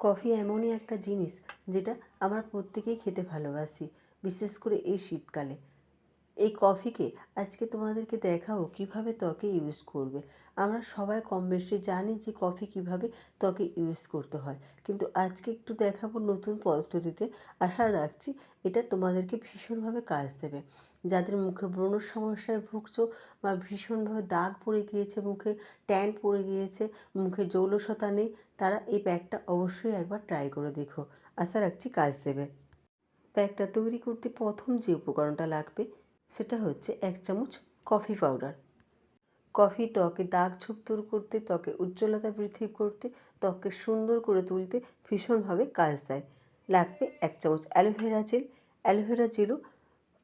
Coffee এমনই একটা জিনিস যেটা আমরা প্রত্যেকেই খেতে ভালোবাসি বিশেষ করে এই শীতকালে। এই কফিকে আজকে তোমাদেরকে দেখাবো কীভাবে ত্বকে ইউজ করবে। আমরা সবাই কম বেশি জানি যে কফি কীভাবে ত্বকে ইউজ করতে হয়। কিন্তু আজকে একটু দেখাবো নতুন পদ্ধতিতে। আশা রাখছি এটা তোমাদেরকে ভীষণভাবে কাজ দেবে। যাদের মুখে ব্রণ সমস্যায় ভুগছো বা ভীষণভাবে দাগ পড়ে গিয়েছে, মুখে ট্যান পড়ে গিয়েছে, মুখে জৌলসতা নেই, তারা এই প্যাকটা অবশ্যই একবার ট্রাই করে দেখো। আশা রাখছি কাজ দেবে। প্যাকটা তৈরি করতে প্রথম যে উপকরণটা লাগবে সেটা হচ্ছে এক চামচ কফি পাউডার। কফি ত্বকে দাগ ছোপ দূর করতে, ত্বকে উজ্জ্বলতা বৃদ্ধি করতে, ত্বককে সুন্দর করে তুলতে ভীষণভাবে কাজ দেয়। লাগবে এক চামচ অ্যালোভেরা জেল। অ্যালোভেরা জেলও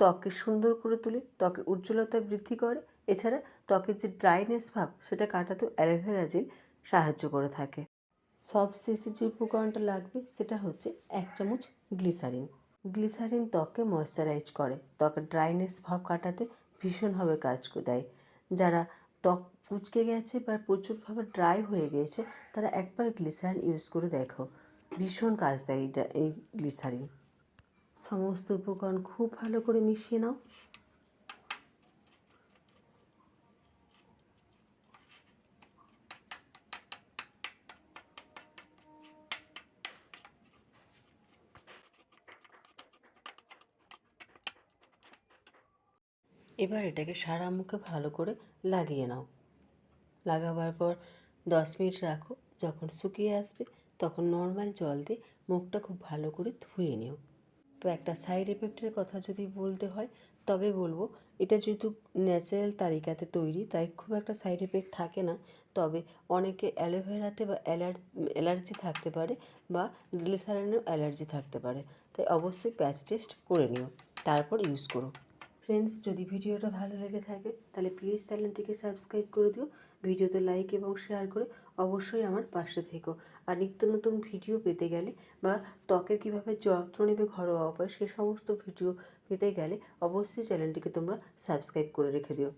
ত্বককে সুন্দর করে তুলে ত্বকের উজ্জ্বলতা বৃদ্ধি করে। এছাড়া ত্বকের যে ড্রাইনেস ভাব, সেটা কাটাতেও অ্যালোভেরা জেল সাহায্য করে থাকে। সব শেষে যে উপকরণটা লাগবে, সেটা হচ্ছে এক চামচ গ্লিসারিন। গ্লিসারিন ত্বককে ময়শ্চারাইজ করে। ত্বকের ড্রাইনেস ভাব কাটাতে ভীষণভাবে কাজ দেয়। যারা ত্বক কুচকে গেছে বা প্রচুরভাবে ড্রাই হয়ে গিয়েছে তারা একবার গ্লিসারিন ইউজ করে দেখো। ভীষণ কাজ দেয় এই গ্লিসারিন। সমস্ত উপকরণ খুব ভালো করে মিশিয়ে নাও। এবার এটাকে সারা মুখে ভালো করে লাগিয়ে নাও। লাগাবার পর দশ মিনিট রাখো। যখন শুকিয়ে আসবে, তখন নর্মাল জল দিয়ে মুখটা খুব ভালো করে ধুয়ে নিও। তো একটা সাইড এফেক্টের কথা যদি বলতে হয়, তবে বলব, এটা যেহেতু ন্যাচারাল তালিকাতে তৈরি, তাই খুব একটা সাইড এফেক্ট থাকে না। তবে অনেকে অ্যালোভেরাতে বা অ্যালার্জি অ্যালার্জি থাকতে পারে বা গ্লিসারিনেও অ্যালার্জি থাকতে পারে। তাই অবশ্যই প্যাচ টেস্ট করে নিও। তারপর ইউজ করো। ফ্রেন্ডস যদি ভিডিওটা ভালো লেগে থাকে, তাহলে প্লিজ চ্যানেলটিকে সাবস্ক্রাইব করে দিও। ভিডিওতে লাইক এবং শেয়ার করে অবশ্যই আমার পাশে থেকো। আর নিত্য নতুন ভিডিও পেতে গেলে বা ত্বকের কীভাবে যত্ন নেবে, ঘরোয়া উপায় সে সমস্ত ভিডিও পেতে গেলে অবশ্যই চ্যানেলটিকে তোমরা সাবস্ক্রাইব করে রেখে দিও।